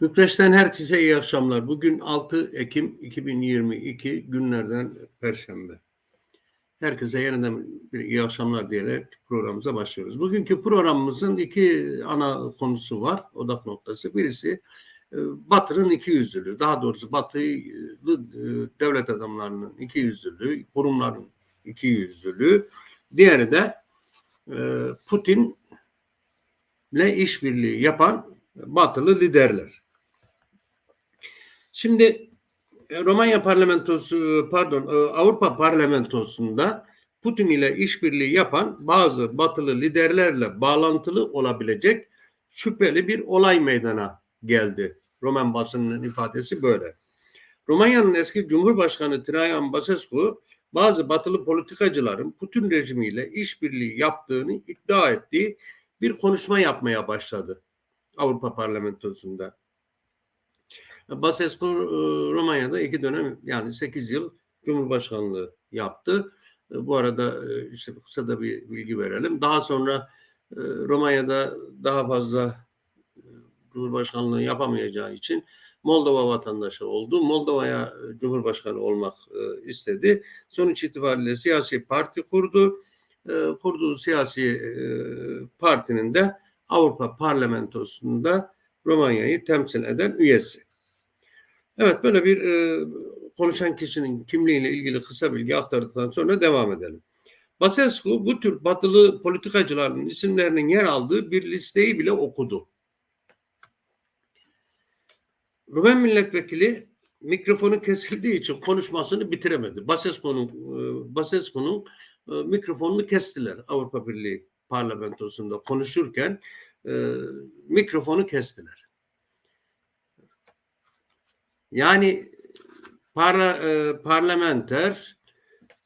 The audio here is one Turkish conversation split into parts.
Bükreş'ten herkese iyi akşamlar. Bugün 6 Ekim 2022 günlerden Perşembe. Herkese yeniden bir iyi akşamlar diyerek programımıza başlıyoruz. Bugünkü programımızın iki ana konusu var, odak noktası. Birisi e, Batı'nın iki yüzlülüğü, daha doğrusu Batı'lı e, devlet adamlarının iki yüzlülüğü, kurumların iki yüzlülüğü. Diğeri de e, Putin'le işbirliği yapan batılı liderler. Şimdi e, Romanya parlamentosu pardon e, Avrupa parlamentosunda Putin ile işbirliği yapan bazı batılı liderlerle bağlantılı olabilecek şüpheli bir olay meydana geldi. Roman basınının ifadesi böyle. Romanya'nın eski Cumhurbaşkanı Traian Basescu bazı batılı politikacıların Putin rejimiyle işbirliği yaptığını iddia ettiği bir konuşma yapmaya başladı Avrupa Parlamentosu'nda. Basescu e, Romanya'da iki dönem yani 8 yıl Cumhurbaşkanlığı yaptı. E, bu arada e, işte kısa da bir bilgi verelim. Daha sonra Romanya'da daha fazla Cumhurbaşkanlığı yapamayacağı için Moldova vatandaşı oldu. Moldova'ya Cumhurbaşkanı olmak istedi. Sonuç itibariyle siyasi parti kurdu. Kurduğu siyasi partinin de Avrupa Parlamentosu'nda Romanya'yı temsil eden üyesi. Evet böyle bir e, konuşan kişinin kimliğiyle ilgili kısa bilgi aktardıktan sonra devam edelim. Basescu bu tür batılı politikacıların isimlerinin yer aldığı bir listeyi bile okudu. Rumen milletvekili mikrofonu kesildiği için konuşmasını bitiremedi. Basescu'nun e, Basescu'nun e, mikrofonunu kestiler Avrupa Birliği parlamentosunda konuşurken e, mikrofonu kestiler. Yani parla, e, parlamenter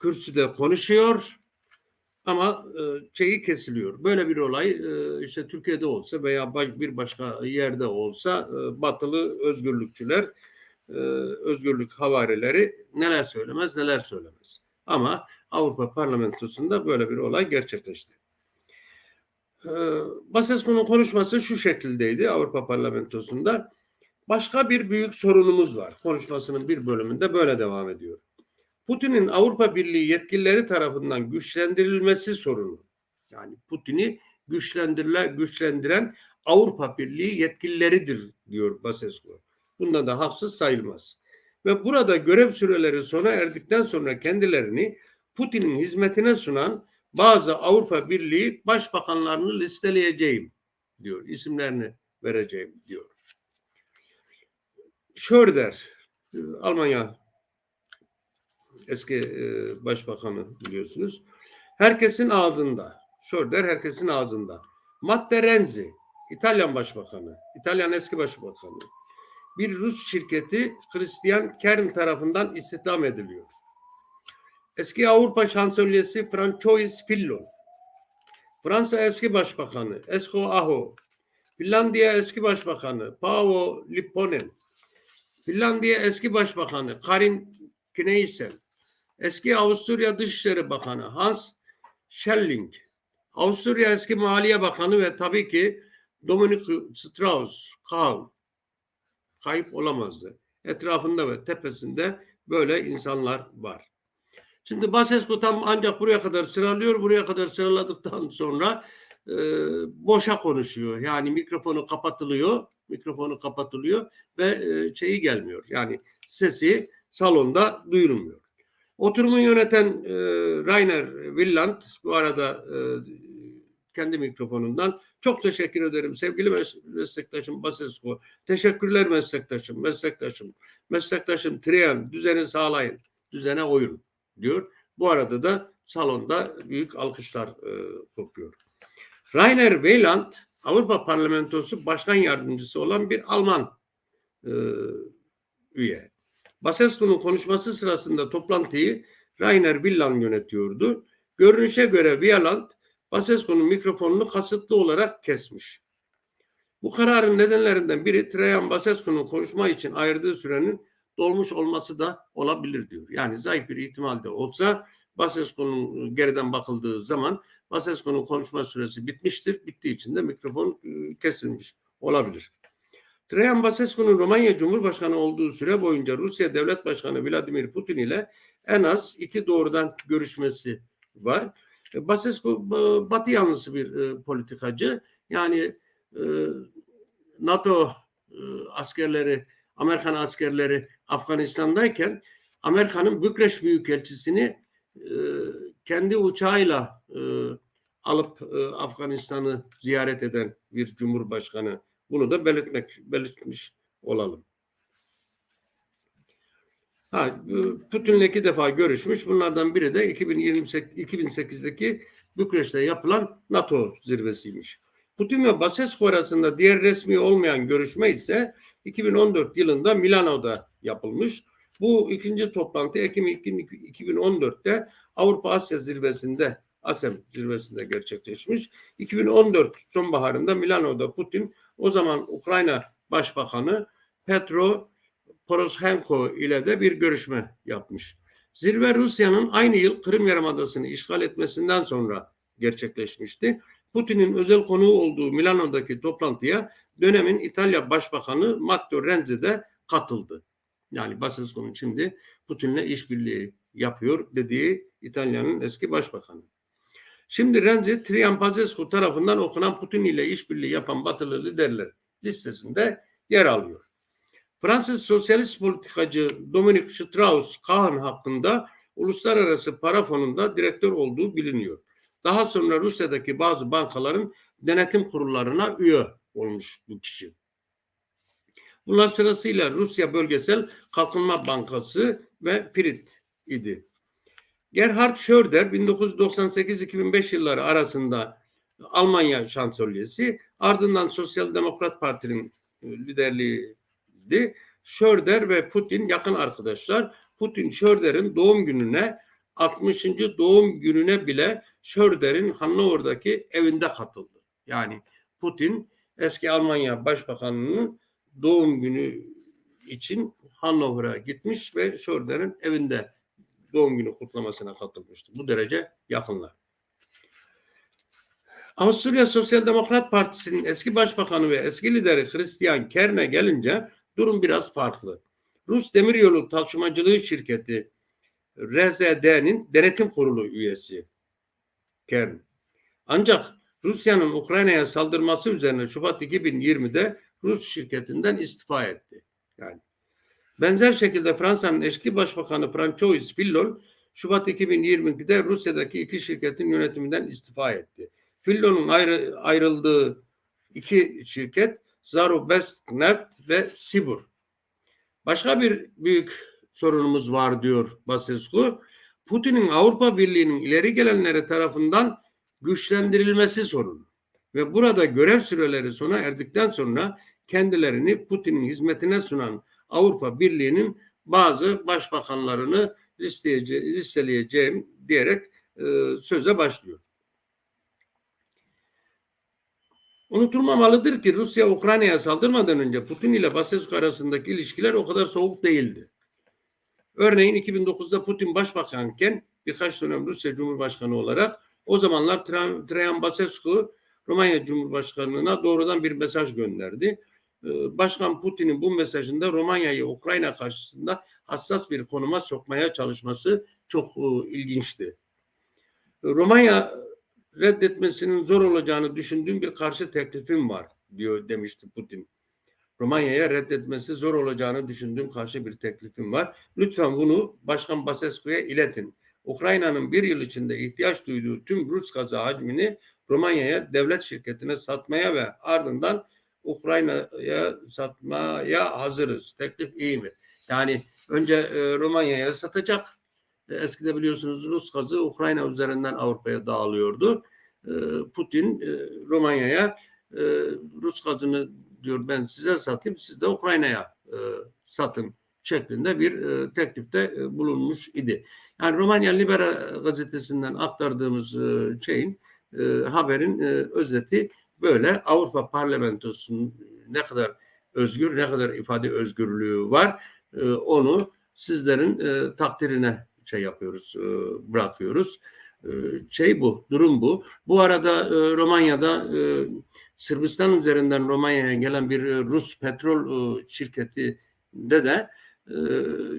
kürsüde konuşuyor ama e, şeyi kesiliyor. Böyle bir olay e, işte Türkiye'de olsa veya bir başka yerde olsa e, batılı özgürlükçüler e, özgürlük havarileri neler söylemez neler söylemez. Ama Avrupa Parlamentosu'nda böyle bir olay gerçekleşti. E, Basescu'nun konuşması şu şekildeydi Avrupa Parlamentosu'nda. Başka bir büyük sorunumuz var. Konuşmasının bir bölümünde böyle devam ediyor. Putin'in Avrupa Birliği yetkilileri tarafından güçlendirilmesi sorunu. Yani Putin'i güçlendiren, güçlendiren Avrupa Birliği yetkilileridir diyor Basescu. Bunda da haksız sayılmaz. Ve burada görev süreleri sona erdikten sonra kendilerini Putin'in hizmetine sunan bazı Avrupa Birliği başbakanlarını listeleyeceğim diyor. İsimlerini vereceğim diyor. Schröder, Almanya eski e, başbakanı biliyorsunuz. Herkesin ağzında. Schröder herkesin ağzında. Matteo Renzi, İtalyan başbakanı, İtalyan eski başbakanı. Bir Rus şirketi Christian Kern tarafından istihdam ediliyor. Eski Avrupa şansölyesi Francois Fillon, Fransa eski başbakanı Esko Aho, Finlandiya eski başbakanı Paavo Lipponen, Finlandiya eski başbakanı Karin Kneissel, eski Avusturya Dışişleri Bakanı Hans Schelling, Avusturya eski Maliye Bakanı ve tabii ki Dominik Strauss Kahn kayıp olamazdı. Etrafında ve tepesinde böyle insanlar var. Şimdi Basescu tam ancak buraya kadar sıralıyor. Buraya kadar sıraladıktan sonra e, boşa konuşuyor. Yani mikrofonu kapatılıyor mikrofonu kapatılıyor ve e, şeyi gelmiyor. Yani sesi salonda duyulmuyor. Oturumu yöneten e, Rainer Willand bu arada e, kendi mikrofonundan çok teşekkür ederim sevgili meslektaşım Basescu. Teşekkürler meslektaşım, meslektaşım. Meslektaşım Trian düzeni sağlayın, düzene oyun diyor. Bu arada da salonda büyük alkışlar e, kopuyor. Rainer Wieland Avrupa Parlamentosu Başkan Yardımcısı olan bir Alman e, üye. Basescu'nun konuşması sırasında toplantıyı Rainer Willand yönetiyordu. Görünüşe göre Wieland Basescu'nun mikrofonunu kasıtlı olarak kesmiş. Bu kararın nedenlerinden biri Trajan Basescu'nun konuşma için ayırdığı sürenin dolmuş olması da olabilir diyor. Yani zayıf bir ihtimal de olsa Basescu'nun geriden bakıldığı zaman Basescu'nun konuşma süresi bitmiştir. Bittiği için de mikrofon e, kesilmiş olabilir. Traian Basescu'nun Romanya Cumhurbaşkanı olduğu süre boyunca Rusya Devlet Başkanı Vladimir Putin ile en az iki doğrudan görüşmesi var. E, Basescu e, batı yanlısı bir e, politikacı. Yani e, NATO e, askerleri, Amerikan askerleri Afganistan'dayken Amerika'nın Bükreş Büyükelçisini e, kendi uçağıyla e, alıp e, Afganistan'ı ziyaret eden bir cumhurbaşkanı. Bunu da belirtmek belirtmiş olalım. Ha, Putin'le iki defa görüşmüş. Bunlardan biri de 2028, 2008'deki Bükreş'te yapılan NATO zirvesiymiş. Putin ve Basescu arasında diğer resmi olmayan görüşme ise 2014 yılında Milano'da yapılmış. Bu ikinci toplantı Ekim 2014'te Avrupa Asya zirvesinde ASEM zirvesinde gerçekleşmiş. 2014 sonbaharında Milano'da Putin o zaman Ukrayna Başbakanı Petro Poroshenko ile de bir görüşme yapmış. Zirve Rusya'nın aynı yıl Kırım Yarımadası'nı işgal etmesinden sonra gerçekleşmişti. Putin'in özel konuğu olduğu Milano'daki toplantıya dönemin İtalya Başbakanı Matteo Renzi de katıldı. Yani Basescu'nun şimdi Putin'le işbirliği yapıyor dediği İtalya'nın eski başbakanı. Şimdi Renzi Trian Basescu tarafından okunan Putin ile işbirliği yapan batılı liderler listesinde yer alıyor. Fransız sosyalist politikacı Dominique Strauss-Kahn hakkında Uluslararası Para Fonu'nda direktör olduğu biliniyor. Daha sonra Rusya'daki bazı bankaların denetim kurullarına üye olmuş bu kişi. Bunlar sırasıyla Rusya Bölgesel Kalkınma Bankası ve FRIT idi. Gerhard Schröder 1998-2005 yılları arasında Almanya şansölyesi ardından Sosyal Demokrat Parti'nin liderliğiydi. Schröder ve Putin yakın arkadaşlar. Putin Schröder'in doğum gününe 60. doğum gününe bile Schröder'in Hannover'daki evinde katıldı. Yani Putin eski Almanya Başbakanı'nın doğum günü için Hannover'a gitmiş ve Schröder'in evinde doğum günü kutlamasına katılmıştı. Bu derece yakınlar. Avusturya Sosyal Demokrat Partisi'nin eski başbakanı ve eski lideri Christian Kern'e gelince durum biraz farklı. Rus Demiryolu Taşımacılığı Şirketi RZD'nin denetim kurulu üyesi Kern. Ancak Rusya'nın Ukrayna'ya saldırması üzerine Şubat 2020'de Rus şirketinden istifa etti. Yani benzer şekilde Fransa'nın eski başbakanı François Fillon Şubat 2022'de Rusya'daki iki şirketin yönetiminden istifa etti. Fillon'un ayrı, ayrıldığı iki şirket Zarubezhneft ve Sibur. Başka bir büyük sorunumuz var diyor Basescu. Putin'in Avrupa Birliği'nin ileri gelenleri tarafından güçlendirilmesi sorunu. Ve burada görev süreleri sona erdikten sonra kendilerini Putin'in hizmetine sunan Avrupa Birliği'nin bazı başbakanlarını listeleyeceğim diyerek e, söze başlıyor. Unutulmamalıdır ki Rusya Ukrayna'ya saldırmadan önce Putin ile Basescu arasındaki ilişkiler o kadar soğuk değildi. Örneğin 2009'da Putin başbakanken birkaç dönem Rusya Cumhurbaşkanı olarak o zamanlar Traian Basescu Romanya Cumhurbaşkanlığına doğrudan bir mesaj gönderdi. Ee, Başkan Putin'in bu mesajında Romanya'yı Ukrayna karşısında hassas bir konuma sokmaya çalışması çok e, ilginçti. Romanya reddetmesinin zor olacağını düşündüğüm bir karşı teklifim var diyor demişti Putin. Romanya'ya reddetmesi zor olacağını düşündüğüm karşı bir teklifim var. Lütfen bunu Başkan Basescu'ya iletin. Ukrayna'nın bir yıl içinde ihtiyaç duyduğu tüm Rus gazı hacmini Romanya'ya devlet şirketine satmaya ve ardından Ukrayna'ya satmaya hazırız. Teklif iyi mi? Yani önce e, Romanya'ya satacak. E, eskide biliyorsunuz Rus gazı Ukrayna üzerinden Avrupa'ya dağılıyordu. E, Putin e, Romanya'ya e, Rus gazını diyor ben size satayım siz de Ukrayna'ya e, satın şeklinde bir e, teklifte e, bulunmuş idi. Yani Romanya Libera gazetesinden aktardığımız e, şeyin e, haberin e, özeti böyle. Avrupa Parlamentosu'nun ne kadar özgür, ne kadar ifade özgürlüğü var e, onu sizlerin e, takdirine şey yapıyoruz, e, bırakıyoruz. E, şey bu, durum bu. Bu arada e, Romanya'da e, Sırbistan üzerinden Romanya'ya gelen bir e, Rus petrol e, şirketinde de e,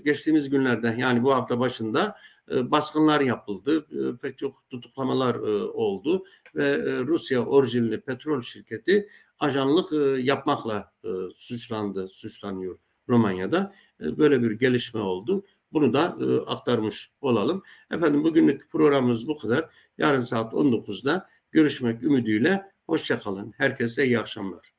geçtiğimiz günlerde yani bu hafta başında e, baskınlar yapıldı. E, Pek çok tutuklamalar e, oldu ve e, Rusya orijinli petrol şirketi ajanlık e, yapmakla e, suçlandı, suçlanıyor Romanya'da. Böyle bir gelişme oldu. Bunu da aktarmış olalım. Efendim bugünlük programımız bu kadar. Yarın saat 19'da görüşmek ümidiyle. Hoşçakalın. Herkese iyi akşamlar.